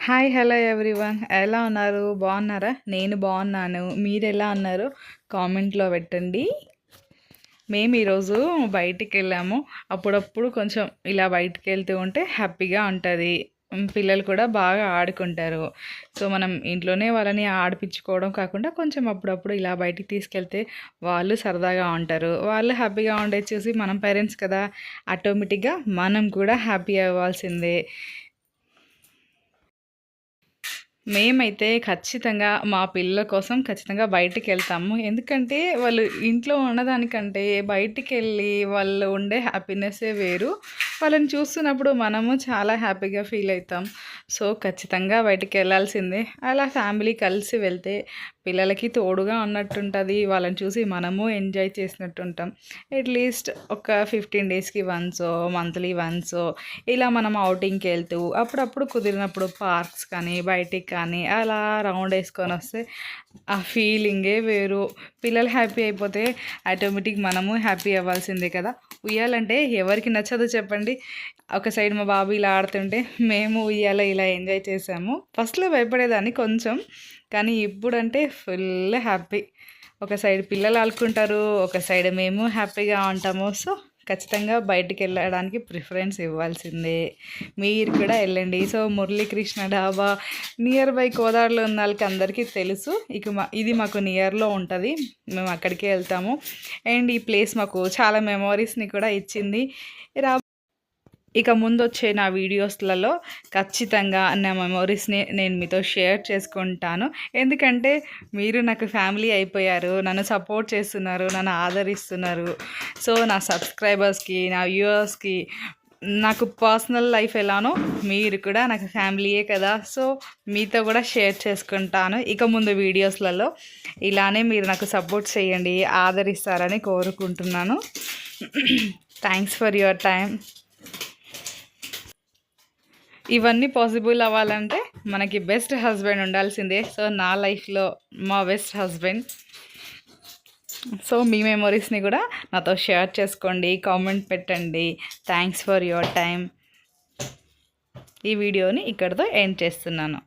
Hi hello everyone ఎలా ఉన్నారు? బాగున్నారా? నేను బాగున్నాను. మీరు ఎలా ఉన్నారు? కామెంట్లో పెట్టండి. మేము ఈరోజు బయటికి వెళ్ళాము. అప్పుడప్పుడు కొంచెం ఇలా బయటికి వెళ్తూ ఉంటే హ్యాపీగా ఉంటుంది. పిల్లలు కూడా బాగా ఆడుకుంటారు. సో మనం ఇంట్లోనే వాళ్ళని ఆడిపించుకోవడం కాకుండా కొంచెం అప్పుడప్పుడు ఇలా బయటికి తీసుకెళ్తే వాళ్ళు సరదాగా ఉంటారు. వాళ్ళు హ్యాపీగా ఉండే చూసి మనం పేరెంట్స్ కదా ఆటోమేటిక్గా మనం కూడా హ్యాపీ అవ్వాల్సిందే. మేమైతే ఖచ్చితంగా మా పిల్లల కోసం ఖచ్చితంగా బయటికి వెళ్తాము ఎందుకంటే వాళ్ళు ఇంట్లో ఉన్నదానికంటే బయటికి వెళ్ళి వాళ్ళు ఉండే హ్యాపీనెస్సే వేరు. వాళ్ళని చూస్తున్నప్పుడు మనము చాలా హ్యాపీగా ఫీల్ అవుతాం. సో ఖచ్చితంగా బయటికి వెళ్ళాల్సిందే అలా ఫ్యామిలీ కలిసి వెళ్తే పిల్లలకి తోడుగా ఉన్నట్టుంటుంది. వాళ్ళని చూసి మనము ఎంజాయ్ చేసినట్టుంటాం. అట్లీస్ట్ ఒక ఫిఫ్టీన్ డేస్కి వన్స్ మంత్లీ వన్స్ ఇలా మనం అవుటింగ్కి వెళ్తూ అప్పుడప్పుడు కుదిరినప్పుడు పార్క్స్ కానీ బయటికి కానీ అలా రౌండ్ వేసుకొని వస్తే ఆ ఫీలింగే వేరు. పిల్లలు హ్యాపీ అయిపోతే ఆటోమేటిక్ మనము హ్యాపీ అవ్వాల్సిందే కదా. ఉయ్యాలంటే ఎవరికి నచ్చదు చెప్పండి. ఒక సైడ్ మా బాబు ఇలా ఆడుతుంటే మేము ఉయ్యాల ఇలా ఎంజాయ్ చేసాము. ఫస్ట్లో భయపడేదాన్ని కొంచెం. కానీ ఇప్పుడంటే ఫుల్ హ్యాపీ. ఒక సైడ్ పిల్లలు ఆడుకుంటారు ఒక సైడ్ మేము హ్యాపీగా ఉంటాము. సో ఖచ్చితంగా బయటికి వెళ్ళడానికి ప్రిఫరెన్స్ ఇవ్వాల్సిందే. మీరు కూడా వెళ్ళండి. సో మురళీకృష్ణ డాబా నియర్ బై కోదాడలో ఉన్న వాళ్ళకి అందరికీ తెలుసు. ఇక మా ఇది మాకు నియర్లో ఉంటుంది. మేము అక్కడికే వెళ్తాము. అండ్ ఈ ప్లేస్ మాకు చాలా మెమోరీస్ని కూడా ఇచ్చింది. రా ఇక ముందు వచ్చే నా వీడియోస్లలో ఖచ్చితంగా నా మెమొరీస్ని నేను మీతో షేర్ చేసుకుంటాను. ఎందుకంటే మీరు నాకు ఫ్యామిలీ అయిపోయారు నన్ను సపోర్ట్ చేస్తున్నారు నన్ను ఆదరిస్తున్నారు. సో నా సబ్స్క్రైబర్స్కి నా వ్యూవర్స్కి నాకు పర్సనల్ లైఫ్ ఎలానో మీరు కూడా నాకు ఫ్యామిలీయే కదా. సో మీతో కూడా షేర్ చేసుకుంటాను ఇక ముందు వీడియోస్లలో. ఇలానే మీరు నాకు సపోర్ట్ చేయండి ఆదరిస్తారని కోరుకుంటున్నాను. థ్యాంక్స్ ఫర్ యువర్ టైం ఇవన్నీ పాసిబుల్ అవ్వాలంటే మనకి బెస్ట్ హస్బెండ్ ఉండాల్సిందే. సో నా లైఫ్లో మా బెస్ట్ హస్బెండ్ సో మీ మెమొరీస్ని కూడా నాతో షేర్ చేసుకోండి కామెంట్ పెట్టండి. థ్యాంక్స్ ఫర్ యువర్ టైం ఈ వీడియోని ఇక్కడితో ఎండ్ చేస్తున్నాను.